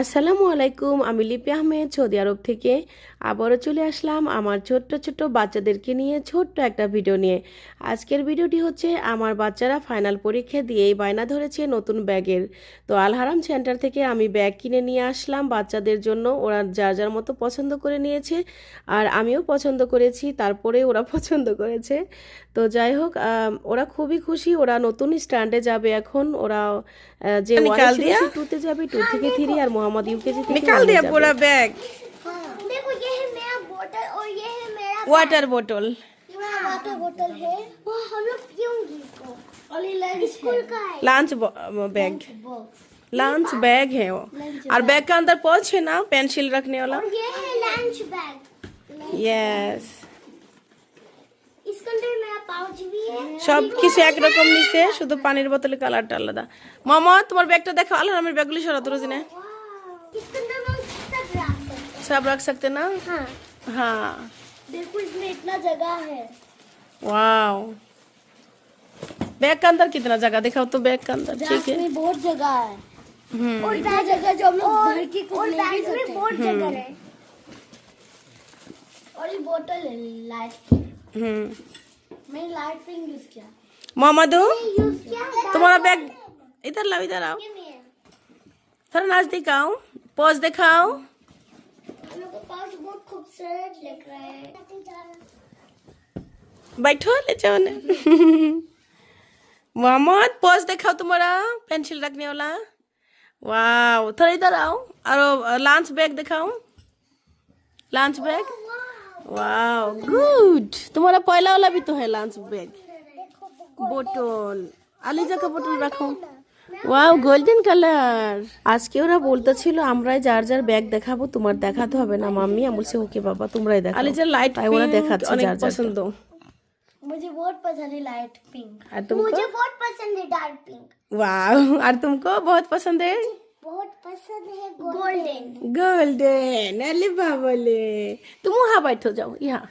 আসসালামু আলাইকুম আমি লিপি আহমেদ সৌদি আরব থেকে। আবারও চলে আসলাম আমার ছোট্ট ছোট্ট বাচ্চাদেরকে নিয়ে ছোট্ট একটা ভিডিও নিয়ে। আজকের ভিডিওটি হচ্ছে আমার বাচ্চারা ফাইনাল পরীক্ষা দিয়েই বায়না ধরেছে নতুন ব্যাগের। তো আলহারাম সেন্টার থেকে আমি ব্যাগ কিনে নিয়ে আসলাম বাচ্চাদের জন্য ওরা যার যার মতো পছন্দ করে নিয়েছে আর আমিও পছন্দ করেছি তারপরে ওরা পছন্দ করেছে। তো যাই হোক ওরা খুবই খুশি ওরা নতুন স্ট্যান্ডে যাবে এখন ওরা যে টুতে যাবে টু থেকে থ্রি আর মোহাম্মদ ইউকেজি থেকে निकाल one এ दिया যাবে। पूरा बैग देखो ये है मेरा बोतल और ये है मेरा वाटर बोतल ये मेरा वाटर बोतल है वो हम लोग पियूंगी इसको और ये लंच स्कूल का है lunch bag box lunch bag है वो और बैग के अंदर पहुंच है ना पेंसिल रखने वाला और ये है लंच बैग यस इसके अंदर मेरा पाउच भी है সব কিছু একরকম নিছে শুধু পানির বোতলে কালারটা আলাদা মামা তোমার ব্যাগটা দেখো আল্লাহ আমার ব্যাগগুলি সরা তো রোজিনে सब रख सकते सब रख सकते ना? हाँ। हाँ। देखो इसमें इतना जगह है। वाओ। बैग के अंदर कितना जगह? दिखाओ तो बैग के अंदर ठीक है? बहुत जगह है। हम्म। और इतना जगह जो हम लोग घर की ले भी सकते बहुत जगह है। और ये बोतल है लाइट की। हम्म। मैंने लाइट पिंक यूज़ किया। मोहम्मदू यूज़ किया। तुम्हारा बैग इधर लाओ इधर आओ। थोड़ा नज़दीक आओ। पोज दिखाओ हम लोग का पाउच बहुत खूबसूरत लग रहा है बैठो ले जाओ ने मोहम्मद पोज दिखाओ तुम्हारा पेंसिल रखने वाला वाओ थोड़ा इधर आओ और लंच बैग दिखाओ लंच बैग वाओ गुड तुम्हारा पहला वाला भी तो है लंच बैग बोतल अलीजा का बोतल रखो ওয়াও গোল্ডেন কালার আজকে ওরা বলতেছিল আমরাই যার যার ব্যাগ দেখাবো তোমার দেখাতে হবে না মাম্মি আমি বলছি ওকে বাবা তোমরাই দেখো আলিজার লাইট তাই ওরা দেখাচ্ছে যার যার পছন্দ मुझे बहुत पसंद है लाइट पिंक আর तुमको मुझे बहुत पसंद है डार्क पिंक वाओ और तुमको बहुत पसंद है बहुत पसंद है गोल्डन गोल्डन अरे बाबले तुम वहाँ बैठो जाओ यहाँ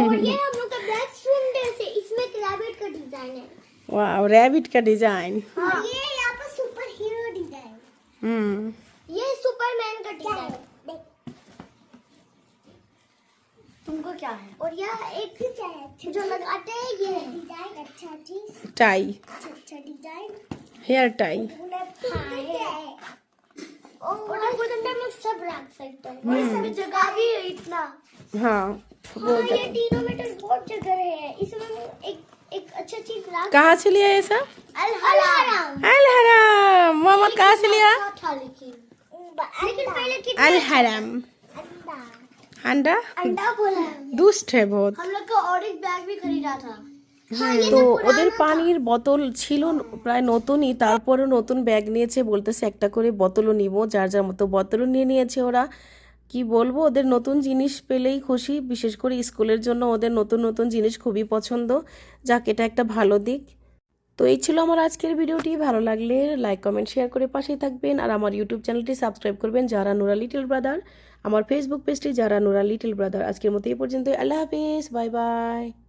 और ये हम लोग का ब्लैक सुंदर से इसमें एक रैबिट का डिजाइन है वाओ रैबिट का डिज़ाइन और ये यहाँ पर सुपर हीरो डिज़ाइन हम्म ये सुपरमैन का डिज़ाइन तुमको क्या है? और यह एक जो लगाते हैं ये डिज़ाइन अच्छा चीज़ टाई अच्छा अच्छा डिज़ाइन हेयर टाई सब रख सकते हैं। और इसमें जगह भी इतना। हाँ हाँ ये तीनों में तो बहुत जगह है। इसमें एक एक अच्छा चीज रख कहाँ से लिया ये सब अल हराम अल हराम मोहम्मद कहाँ से लिया था लेकिन लेकिन पहले कि अल हराम अंडा अंडा अंडा बोला दुष्ट है बहुत हम लोग का और एक बैग भी खरीदा था তো ওদের পানির বোতল ছিল প্রায় নতুনই তারপরেও নতুন ব্যাগ নিয়েছে বলতেছে একটা করে বোতলও নিব যার যার মতো বোতলও নিয়ে নিয়েছে ওরা কি বলব, ওদের নতুন জিনিস পেলেই খুশি। বিশেষ করে স্কুলের জন্য ওদের নতুন নতুন জিনিস খুবই পছন্দ। যাক, এটা একটা ভালো দিক। তো এই ছিল আমার আজকের ভিডিওটি। ভালো লাগলে লাইক কমেন্ট শেয়ার করে পাশেই থাকবেন। আর আমার ইউটিউব চ্যানেলটি সাবস্ক্রাইব করবেন যারা নুরা লিটিল ব্রাদার আমার ফেসবুক পেজটি যারা নুরা লিটিল ব্রাদার আজকের মতো এই পর্যন্ত আল্লাহ হাফিজ। Bye bye